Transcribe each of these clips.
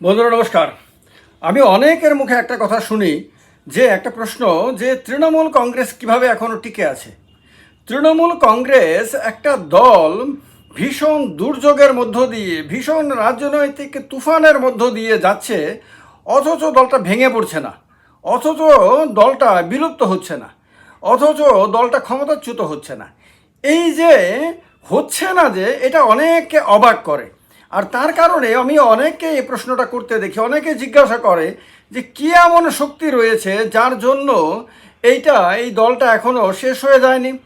বন্ধুরা, নমস্কার। আমি অনেকের মুখে একটা কথা শুনি, যে একটা প্রশ্ন, যে তৃণমূল কংগ্রেস কীভাবে এখনও টিকে আছে? তৃণমূল কংগ্রেস একটা দল ভীষণ দুর্যোগের মধ্য দিয়ে, ভীষণ রাজনৈতিক তুফানের মধ্য দিয়ে যাচ্ছে, অথচ দলটা ভেঙে পড়ছে না, অথচ দলটা বিলুপ্ত হচ্ছে না, অথচ দলটা ক্ষমতাচ্যুত হচ্ছে না। এই যে, হচ্ছে না যে, এটা অনেককে অবাক করে। আর তার কারণে আমি অনেককে এই প্রশ্নটা করতে দেখি, অনেকে জিজ্ঞাসা করে যে কী এমন শক্তি রয়েছে যার জন্য এইটা, এই দলটা এখনও শেষ হয়ে যায়নি।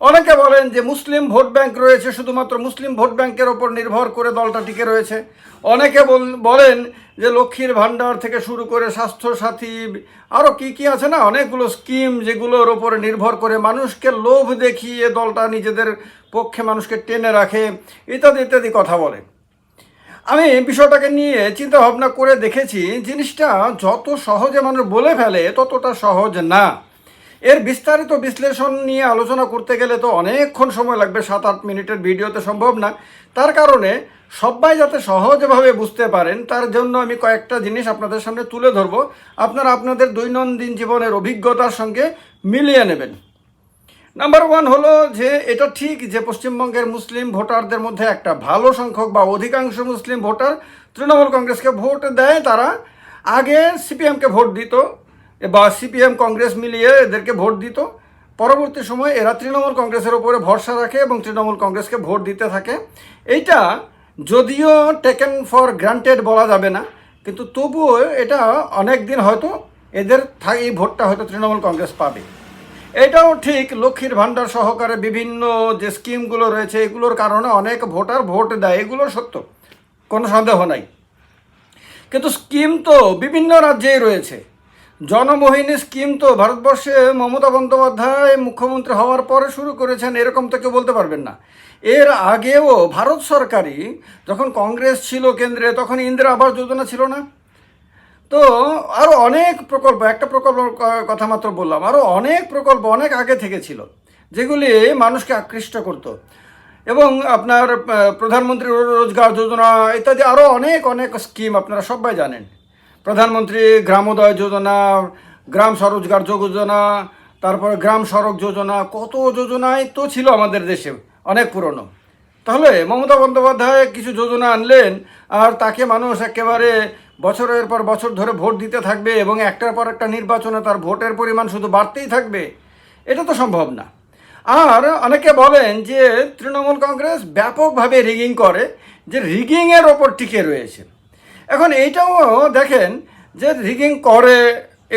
অনেকে বলেন যে মুসলিম ভোট ব্যাংক রয়েছে, শুধুমাত্র মুসলিম ভোট ব্যাংকের ওপর নির্ভর করে দলটা টিকে রয়েছে। অনেকে বল- বলেন যে লক্ষ্মীর ভাণ্ডার থেকে শুরু করে স্বাস্থ্য সাথী আরও কী কী আছে না, অনেকগুলো স্কিম যেগুলোর ওপরে নির্ভর করে মানুষকে লোভ দেখিয়ে দলটা নিজেদের পক্ষে মানুষকে টেনে রাখে, ইত্যাদি ইত্যাদি কথা বলে। আমি বিষয়টাকে নিয়ে চিন্তা ভাবনা করে দেখেছি, জিনিসটা যত সহজে মানুষ বলে ফেলে ততটা সহজ না। এর বিস্তারিত বিশ্লেষণ নিয়ে আলোচনা করতে গেলে তো অনেকক্ষণ সময় লাগবে সাত আট মিনিটের ভিডিওতে সম্ভব না। তার কারণে সবাই যাতে সহজভাবে বুঝতে পারেন, তার জন্য আমি কয়েকটা জিনিস আপনাদের সামনে তুলে ধরবো। আপনারা আপনাদের দৈনন্দিন জীবনের অভিজ্ঞতার সঙ্গে মিলিয়ে নেবেন। নাম্বার ওয়ান হলো যে এটা ঠিক যে পশ্চিমবঙ্গের মুসলিম ভোটারদের মধ্যে একটা ভালো সংখ্যক বা অধিকাংশ মুসলিম ভোটার তৃণমূল কংগ্রেসকে ভোট দেয় তারা। আগে সিপিএমকে ভোট দিত বা সিপিএম কংগ্রেস মিলিয়ে এদেরকে ভোট দিত। পরবর্তী সময় এরা তৃণমূল কংগ্রেসের উপরে ভরসা রাখে এবং তৃণমূল কংগ্রেসকে ভোট দিতে থাকে। এইটা যদিও টেকেন ফর গ্রান্টেড বলা যাবে না, কিন্তু তবুও এটা অনেক দিন হয়তো এদের এই ভোটটা হয়তো তৃণমূল কংগ্রেস পাবে। এটাও ঠিক, লক্ষ্মীর ভাণ্ডার সহকারে বিভিন্ন যে স্কিমগুলো রয়েছে, এগুলোর কারণে অনেক ভোটার ভোট দেয়, এগুলো সত্য, কোনো সন্দেহ নাই। কিন্তু স্কিম তো বিভিন্ন রাজ্যেই রয়েছে। জনমোহিনী স্কিম তো ভারতবর্ষে মমতা বন্দ্যোপাধ্যায় মুখ্যমন্ত্রী হওয়ার পরে শুরু করেছেন, এরকম তো কেউ বলতে পারবেন না। এর আগেও ভারত সরকারই যখন কংগ্রেস ছিল কেন্দ্রে, তখন ইন্দিরা আবাস যোজনা ছিল না? তো আরও অনেক প্রকল্প, একটা প্রকল্প কথা মাত্র বললাম আরও অনেক প্রকল্প অনেক আগে থেকে ছিল, যেগুলি মানুষকে আকৃষ্ট করতো। এবং আপনার প্রধানমন্ত্রী রোজগার যোজনা ইত্যাদি আরও অনেক অনেক স্কিম আপনারা সবাই জানেন। প্রধানমন্ত্রী গ্রামোদয় যোজনা, গ্রাম স্বরোজগার যোজনা, তারপর গ্রাম সড়ক যোজনা, কত যোজনাই তো ছিল আমাদের দেশে, অনেক পুরনো। তাহলে মমতা বন্দ্যোপাধ্যায় কিছু যোজনা আনলেন, আর তাকে মানুষ একেবারে বছরের পর বছর ধরে ভোট দিতে থাকবে এবং একটার পর একটা নির্বাচনে তার ভোটের পরিমাণ শুধু বাড়তেই থাকবে, এটা তো সম্ভব না। আর অনেকে বলেন যে তৃণমূল কংগ্রেস ব্যাপকভাবে রিগিং করে, যে রিগিংয়ের ওপর টিকে রয়েছে। এখন এইটাও দেখেন যে রিগিং করে,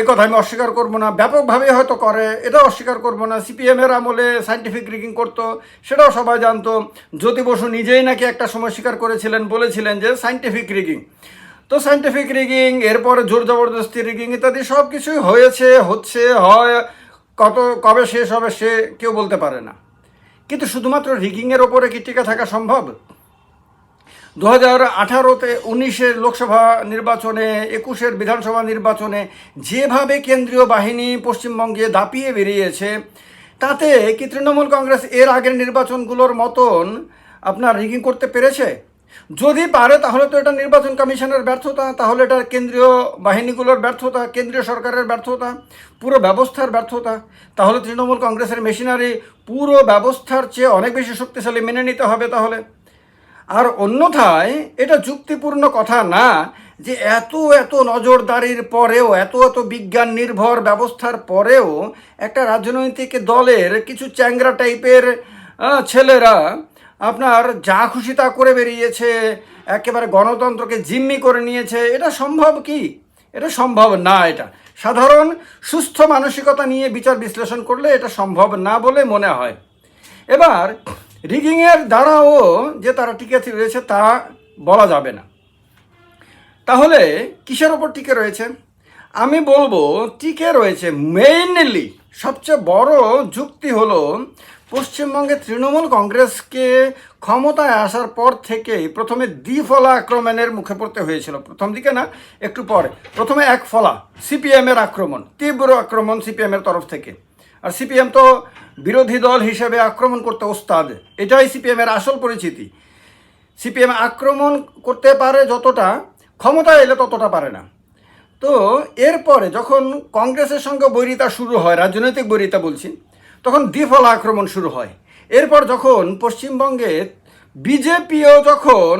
এ কথা আমি অস্বীকার করব না, ব্যাপকভাবে হয়তো করে, এটাও অস্বীকার করব না। সিপিএমের আমলে সাইন্টিফিক রিগিং করতো, সেটাও সবাই জানতো। জ্যোতি বসু নিজেই নাকি একটা সময় স্বীকার করেছিলেন, বলেছিলেন যে সাইন্টিফিক রিগিং তো সাইন্টিফিক রিগিং এরপরে জোর জবরদস্তি রিগিং ইত্যাদি সব কিছুই হয়েছে, হচ্ছে, হয়, কত, কবে শেষ হবে সে কেউ বলতে পারে না। কিন্তু শুধুমাত্র রিগিংয়ের ওপরে কি টিকে থাকা সম্ভব? দু হাজার আঠারোতে উনিশের লোকসভা নির্বাচনে, একুশের বিধানসভা নির্বাচনে যেভাবে কেন্দ্রীয় বাহিনী পশ্চিমবঙ্গে দাপিয়ে বেরিয়েছে, তাতে কি তৃণমূল কংগ্রেস এর আগের নির্বাচনগুলোর মতন আপনার রিগিং করতে পেরেছে? যদি পারে, তাহলে তো এটা নির্বাচন কমিশনের ব্যর্থতা, তাহলে এটা কেন্দ্রীয় বাহিনীগুলোর ব্যর্থতা, কেন্দ্রীয় সরকারের ব্যর্থতা, পুরো ব্যবস্থার ব্যর্থতা। তাহলে তৃণমূল কংগ্রেসের মেশিনারি পুরো ব্যবস্থার চেয়ে অনেক বেশি শক্তিশালী মেনে নিতে হবে তাহলে। আর অন্যথায়, এটা যুক্তিপূর্ণ কথা না যে এত এত নজরদারির পরেও, এত এত বিজ্ঞান নির্ভর ব্যবস্থার পরেও একটা রাজনৈতিক দলের কিছু চ্যাংরা টাইপের ছেলেরা আপনার যা খুশি তা করে বেরিয়েছে, একেবারে গণতন্ত্রকে জিম্মি করে নিয়েছে, এটা সম্ভব কি? এটা সম্ভব না এটা। সাধারণ সুস্থ মানসিকতা নিয়ে বিচার বিশ্লেষণ করলে এটা সম্ভব না বলে মনে হয়। এবার, রিগিংয়ের দ্বারাও যে তারা টিকে রয়েছে তা বলা যাবে না। তাহলে, কিসের ওপর টিকে রয়েছে? আমি বলব, টিকে রয়েছে মেইনলি সবচেয়ে বড় যুক্তি হলো পশ্চিমবঙ্গে তৃণমূল কংগ্রেসকে ক্ষমতায় আসার পর থেকেই প্রথমে দ্বিফলা আক্রমণের মুখে পড়তে হয়েছিল। প্রথম দিকে না, একটু পরে। প্রথমে এক ফলা, সিপিএমের আক্রমণ, তীব্র আক্রমণ সিপিএমের তরফ থেকে। আর সিপিএম তো বিরোধী দল হিসেবে আক্রমণ করতে ওস্তাদ, এটাই সিপিএমের আসল পরিচিতি। সিপিএম আক্রমণ করতে পারে যতটা ক্ষমতায় এলে ততটা পারে না। তো এরপরে যখন কংগ্রেসের সঙ্গে বৈরিতা শুরু হয়, রাজনৈতিক বৈরিতা বলছি তখন দ্বিফলা আক্রমণ শুরু হয়। এরপর যখন পশ্চিমবঙ্গে বিজেপিও যখন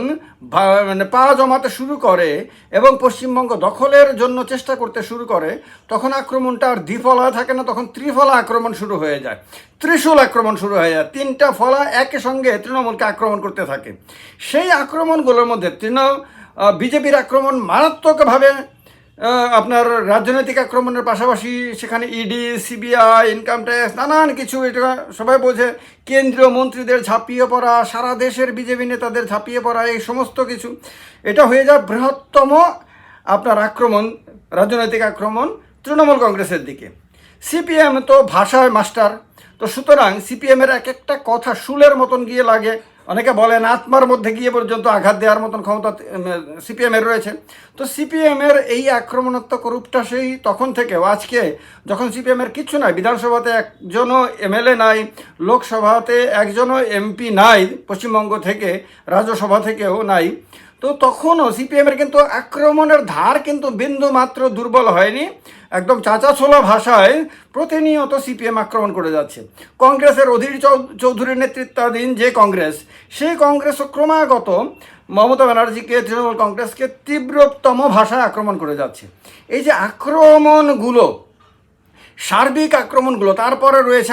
মানে পা জমাতে শুরু করে এবং পশ্চিমবঙ্গ দখলের জন্য চেষ্টা করতে শুরু করে, তখন আক্রমণটা আর দ্বিফলা থাকে না, তখন ত্রিফলা আক্রমণ শুরু হয়ে যায়। ত্রিশূল আক্রমণ শুরু হয়ে যায়। তিনটা ফলা একই সঙ্গে তৃণমূলকে আক্রমণ করতে থাকে। সেই আক্রমণগুলোর মধ্যে তৃণ বিজেপির আক্রমণ মারাত্মকভাবে আপনার রাজনৈতিক আক্রমণের পাশাপাশি সেখানে ইডি সিবিআই ইনকাম ট্যাক্স নানান কিছু, এটা সবাই বোঝে কেন্দ্রীয় মন্ত্রীদের ঝাঁপিয়ে পড়া, সারা দেশের বিজেপি নেতাদের ঝাঁপিয়ে পড়া, এই সমস্ত কিছু। এটা হয়ে যায় বৃহত্তম আপনার আক্রমণ, রাজনৈতিক আক্রমণ তৃণমূল কংগ্রেসের দিকে। সিপিএম তো ভাষায় মাস্টার, তো সুতরাং সিপিএমের এক একটা কথা শুলের মতন গিয়ে লাগে। অনেকে বলেন আত্মার মধ্যে গিয়ে পর্যন্ত আঘাত দেওয়ার মতন ক্ষমতা সিপিএমের রয়েছে। তো সিপিএমের এই আক্রমণাত্মক রূপটা সেই তখন থেকেও, আজকে যখন সিপিএমের কিছু নাই, বিধানসভাতে একজনও এমএলএ নাই, লোকসভাতে একজনও এমপি নাই, পশ্চিমবঙ্গ থেকে, রাজ্যসভা থেকেও নাই তো তখনও সিপিএমের কিন্তু আক্রমণের ধার কিন্তু বিন্দু মাত্র দুর্বল হয়নি। একদম চাচা ছোলা ভাষায় প্রতিনিয়ত সিপিএম আক্রমণ করে যাচ্ছে। কংগ্রেসের অধীর চৌধুরীর নেতৃত্বাধীন যে কংগ্রেস, সেই কংগ্রেসও ক্রমাগত মমতা ব্যানার্জিকে, তৃণমূল কংগ্রেসকে তীব্রতম ভাষায় আক্রমণ করে যাচ্ছে। এই যে আক্রমণগুলো, সার্বিক আক্রমণগুলো, তারপরে রয়েছে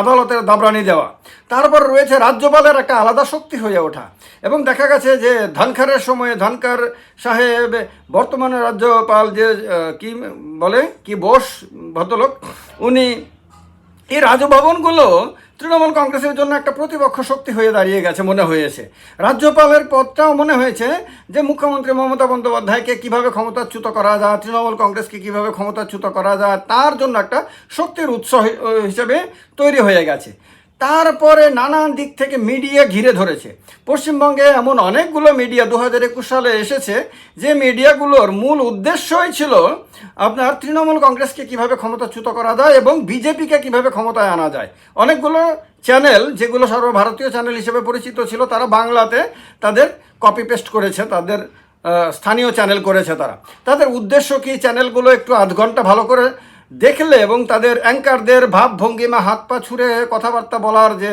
আদালতের দাবরানি দেওয়া। তারপর রয়েছে রাজ্যপালের একটা আলাদা শক্তি হয়ে ওঠা। এবং দেখা গেছে যে ধনখারের সময়ে ধনখার সাহেব, বর্তমানে রাজ্যপাল যে কি বলে, কি বোস, ভদ্রলোক, উনি এই রাজভবনগুলো তৃণমূল কংগ্রেসের জন্য একটা প্রতিপক্ষ শক্তি হয়ে দাঁড়িয়ে গেছে মনে হয়েছে। রাজ্যপালের পদটাও মনে হয়েছে যে মুখ্যমন্ত্রী মমতা বন্দ্যোপাধ্যায়কে কীভাবে ক্ষমতাচ্যুত করা যায়, তৃণমূল কংগ্রেসকে কীভাবে ক্ষমতাচ্যুত করা যায়, তার জন্য একটা শক্তির উৎস হিসেবে তৈরি হয়ে গেছে। তারপরে নানান দিক থেকে মিডিয়া ঘিরে ধরেছে। পশ্চিমবঙ্গে এমন অনেকগুলো মিডিয়া দু হাজার একুশ সালে এসেছে, যে মিডিয়াগুলোর মূল উদ্দেশ্যই ছিল আপনার তৃণমূল কংগ্রেসকে কীভাবে ক্ষমতাচ্যুত করা যায় এবং বিজেপিকে কীভাবে ক্ষমতায় আনা যায়। অনেকগুলো চ্যানেল, যেগুলো সর্বভারতীয় চ্যানেল হিসেবে পরিচিত ছিল, তারা বাংলাতে তাদের কপি পেস্ট করেছে, তাদের স্থানীয় চ্যানেল করেছে তারা। তাদের উদ্দেশ্য কি? চ্যানেলগুলো একটু আধ ঘণ্টা ভালো করে দেখলে এবং তাদের অ্যাঙ্কারদের ভাব ভঙ্গিমা, হাত পা ছুঁড়ে কথাবার্তা বলার যে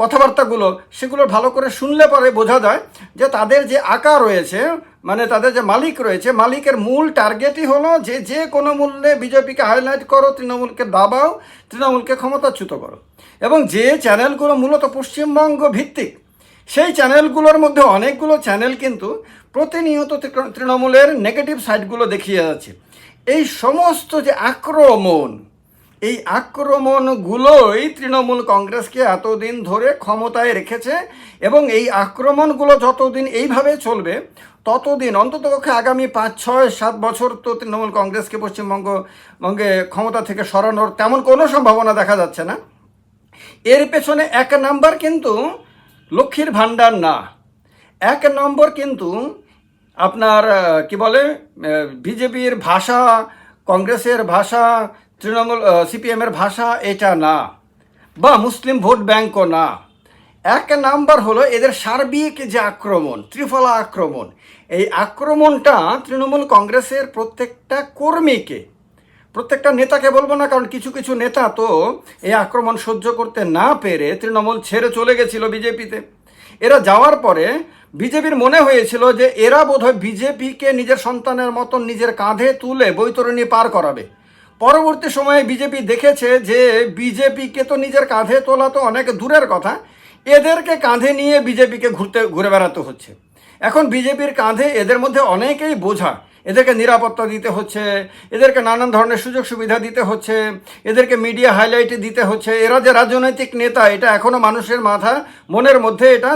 কথাবার্তাগুলো, সেগুলো ভালো করে শুনলে পরে বোঝা যায় যে তাদের যে আঁকা রয়েছে মানে তাদের যে মালিক রয়েছে, মালিকের মূল টার্গেটই হলো যে যে কোনো মূল্যে বিজেপিকে হাইলাইট করো, তৃণমূলকে দাবাও, তৃণমূলকে ক্ষমতাচ্যুত করো। এবং যে চ্যানেলগুলো মূলত পশ্চিমবঙ্গ ভিত্তিক, সেই চ্যানেলগুলোর মধ্যে অনেকগুলো চ্যানেল কিন্তু প্রতিনিয়ত তৃণমূলের নেগেটিভ সাইডগুলো দেখিয়ে যাচ্ছে। এই সমস্ত যে আক্রমণ, এই আক্রমণগুলোই তৃণমূল কংগ্রেসকে এতদিন ধরে ক্ষমতায় রেখেছে এবং এই আক্রমণগুলো যতদিন এইভাবে চলবে, ততদিন অন্ততপক্ষে আগামী পাঁচ ছয় সাত বছর তো তৃণমূল কংগ্রেসকে পশ্চিমবঙ্গ, বঙ্গে ক্ষমতা থেকে সরানোর তেমন কোনো সম্ভাবনা দেখা যাচ্ছে না। এর পেছনে এক নাম্বার কিন্তু লক্ষ্মীর ভাণ্ডার না। এক নম্বর কিন্তু আপনার কি বলে বিজেপির ভাষা, কংগ্রেসের ভাষা, তৃণমূল সিপিএমের ভাষা, এটা না। বা মুসলিম ভোট ব্যাংকও না। এক নাম্বার হলো এদের সার্বিক যে আক্রমণ, ত্রিফলা আক্রমণ, এই আক্রমণটা তৃণমূল কংগ্রেসের প্রত্যেকটা কর্মীকে, প্রত্যেকটা নেতাকে বলব না, কারণ কিছু কিছু নেতা তো এই আক্রমণ সহ্য করতে না পেরে তৃণমূল ছেড়ে চলে গেছিল বিজেপিতে। এরা যাওয়ার পরে বিজেপির মনে হয়েছিল যে এরা বোধহয় বিজেপিকে নিজের সন্তানের মতন নিজের কাঁধে তুলে বৈতরণী পার করাবে। পরবর্তী সময়ে বিজেপি দেখেছে যে বিজেপিকে তো নিজের কাঁধে তোলা তো অনেক দূরের কথা, এদেরকে কাঁধে নিয়ে বিজেপিকে ঘুরতে, ঘুরে বেড়াতে হচ্ছে। এখন বিজেপির কাঁধে এদের মধ্যে অনেকেই বোঝা এদেরকে নিরাপত্তা দিতে হচ্ছে, এদেরকে নানান ধরনের সুযোগ সুবিধা দিতে হচ্ছে, এদেরকে মিডিয়া হাইলাইটে দিতে হচ্ছে। এরা যে রাজনৈতিক নেতা, এটা এখনও মানুষের মাথা, মনের মধ্যে এটা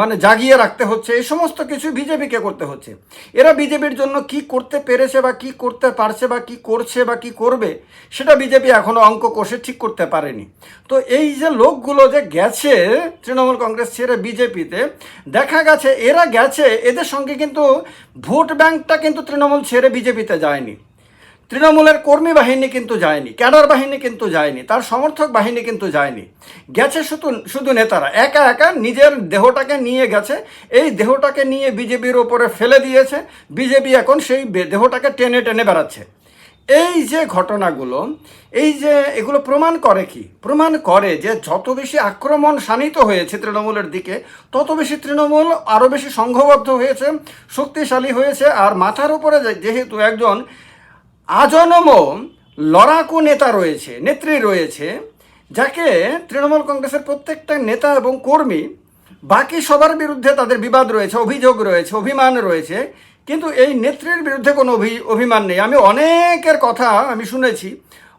মানে জাগিয়ে রাখতে হচ্ছে। এই সমস্ত কিছু বিজেপিকে করতে হচ্ছে। এরা বিজেপির জন্য কি করতে পেরেছে বা কি করতে পারছে বা কি করছে বা কি করবে, সেটা বিজেপি এখনও অঙ্ক কষে ঠিক করতে পারেনি। তো এই যে লোকগুলো যে গেছে তৃণমূল কংগ্রেস ছেড়ে বিজেপিতে দেখা গেছে এরা গেছে, এদের সঙ্গে কিন্তু ভোট ব্যাংকটা কিন্তু তৃণমূল ছেড়ে বিজেপিতে যায়নি। তৃণমূলের কর্মী বাহিনী কিন্তু যায়নি, ক্যাডার বাহিনী কিন্তু যায়নি, তার সমর্থক বাহিনী কিন্তু যায়নি। গেছে শুধু শুধু নেতারা, একা একা নিজের দেহটাকে নিয়ে গেছে, এই দেহটাকে নিয়ে বিজেপির ওপরে ফেলে দিয়েছে, বিজেপি এখন সেই দেহটাকে টেনে টেনে বেড়াচ্ছে। এই যে ঘটনাগুলো, এই যে এগুলো প্রমাণ করে কি? প্রমাণ করে যে যত বেশি আক্রমণ শানিত হয়েছে তৃণমূলের দিকে, তত বেশি তৃণমূল আরও বেশি সংঘবদ্ধ হয়েছে, শক্তিশালী হয়েছে, আর মাথার উপরে যেহেতু একজন আজনম লড়াকু নেতা রয়েছে, নেত্রী রয়েছে, যাকে তৃণমূল কংগ্রেসের প্রত্যেকটা নেতা এবং কর্মী, বাকি সবার বিরুদ্ধে তাদের বিবাদ রয়েছে, অভিযোগ রয়েছে, অভিমান রয়েছে কিন্তু এই নেত্রীর বিরুদ্ধে কোনো অভি, অভিমান নেই। আমি অনেকের কথা আমি শুনেছি,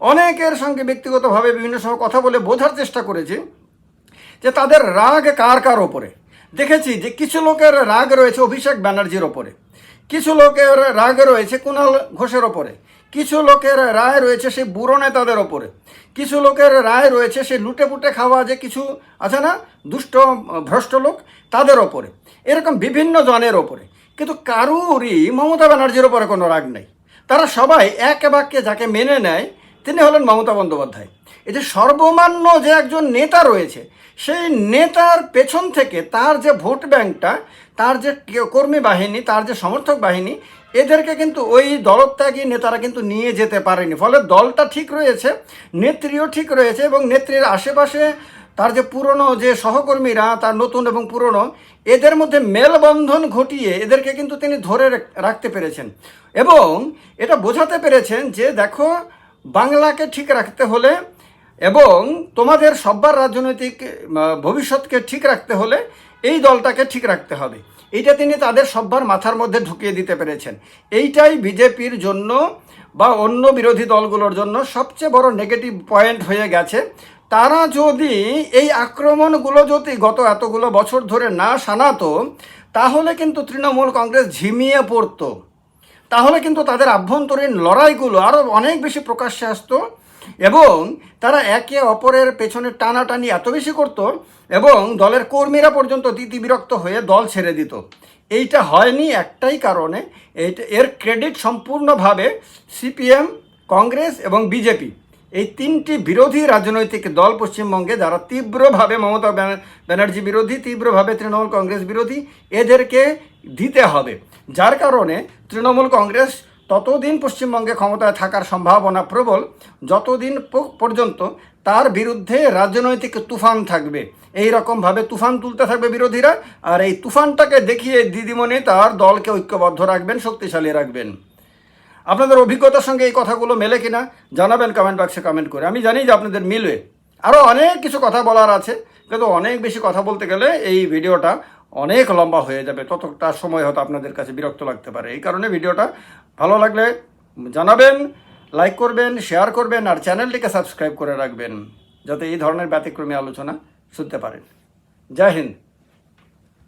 অনেকের সঙ্গে ব্যক্তিগতভাবে বিভিন্ন সময় কথা বলে বোঝার চেষ্টা করেছি যে তাদের রাগ কার কার ওপরে? দেখেছি যে কিছু লোকের রাগ রয়েছে অভিষেক ব্যানার্জির ওপরে, কিছু লোকের রাগ রয়েছে কুণাল ঘোষের ওপরে, কিছু লোকের রায় রয়েছে সেই বুড়ো নেতাদের ওপরে, কিছু লোকের রায় রয়েছে সেই লুটে পুটে খাওয়া যে কিছু আছে না, দুষ্ট, ভ্রষ্ট লোক তাদের ওপরে, এরকম বিভিন্ন জনের ওপরে। কিন্তু কারুরই মমতা ব্যানার্জির ওপরে কোনো রাগ নেই। তারা সবাই এক বাক্যে যাকে মেনে নেয়, তিনি হলেন মমতা বন্দ্যোপাধ্যায়। এই যে সর্বমান্য যে একজন নেতা রয়েছে, সেই নেতার পেছন থেকে তার যে ভোট ব্যাংকটা, তার যে কর্মী বাহিনী, তার যে সমর্থক বাহিনী, এদেরকে কিন্তু ওই দলত্যাগী নেতারা কিন্তু নিয়ে যেতে পারেনি। ফলে দলটা ঠিক রয়েছে, নেত্রীও ঠিক রয়েছে এবং নেত্রীর আশেপাশে তার যে পুরনো যে সহকর্মীরা, তার নতুন এবং পুরনো এদের মধ্যে মেলবন্ধন ঘটিয়ে এদেরকে কিন্তু তিনি ধরে রাখতে পেরেছেন। এবং এটা বোঝাতে পেরেছেন যে দেখো, বাংলাকে ঠিক রাখতে হলে এবং তোমাদের সব্বার রাজনৈতিক ভবিষ্যৎকে ঠিক রাখতে হলে এই দলটাকে ঠিক রাখতে হবে। এইটা তিনি তাদের সব্বার মাথার মধ্যে ঢুকিয়ে দিতে পেরেছেন। এইটাই বিজেপির জন্য বা অন্য বিরোধী দলগুলোর জন্য সবচেয়ে বড় নেগেটিভ পয়েন্ট হয়ে গেছে। তারা যদি এই আক্রমণগুলো যদি গত এতগুলো বছর ধরে না সানাতো, তাহলে কিন্তু তৃণমূল কংগ্রেস ঝিমিয়ে পড়তো। তাহলে কিন্তু তাদের আভ্যন্তরীণ লড়াইগুলো আরও অনেক বেশি প্রকাশ্যে আসতো এবং তারা একে অপরের পেছনে টানাটানি এত বেশি করত এবং দলের কর্মীরা পর্যন্ত দিতি বিরক্ত হয়ে দল ছেড়ে দিত। এইটা হয়নি একটাই কারণে। এইটা, এর ক্রেডিট সম্পূর্ণভাবে সিপিএম, কংগ্রেস এবং বিজেপি। এই তিনটি বিরোধী রাজনৈতিক দল পশ্চিমবঙ্গে যারা তীব্রভাবে মমতা ব্যানা- ব্যানার্জি বিরোধী, তীব্রভাবে তৃণমূল কংগ্রেস বিরোধী, এদেরকে দিতে হবে। যার কারণে তৃণমূল কংগ্রেস ততদিন পশ্চিমবঙ্গে ক্ষমতায় থাকার সম্ভাবনা প্রবল, যতদিন পর্যন্ত তার বিরুদ্ধে রাজনৈতিক তুফান থাকবে। এই রকমভাবে তুফান তুলতে থাকবে বিরোধীরা, আর এই তুফানটাকে দেখিয়ে দিদিমণি তার দলকে ঐক্যবদ্ধ রাখবেন, শক্তিশালী রাখবেন। আপনাদের অভিজ্ঞতার সঙ্গে এই কথাগুলো মেলে কিনা, জানাবেন কমেন্ট বক্সে কমেন্ট করে। আমি জানি যে আপনাদের মিলবে। আরও অনেক কিছু কথা বলার আছে, কিন্তু অনেক বেশি কথা বলতে গেলে এই ভিডিওটা অনেক লম্বা হয়ে যাবে। ততটা সময় হয়তো আপনাদের কাছে বিরক্ত লাগতে পারে। এই কারণে ভিডিওটা ভালো লাগলে জানাবেন লাইক করবেন শেয়ার করবেন, আর চ্যানেলটিকে সাবস্ক্রাইব করে রাখবেন, যাতে এই ধরনের ব্যতিক্রমী আলোচনা শুনতে পারেন। জয় হিন্দ।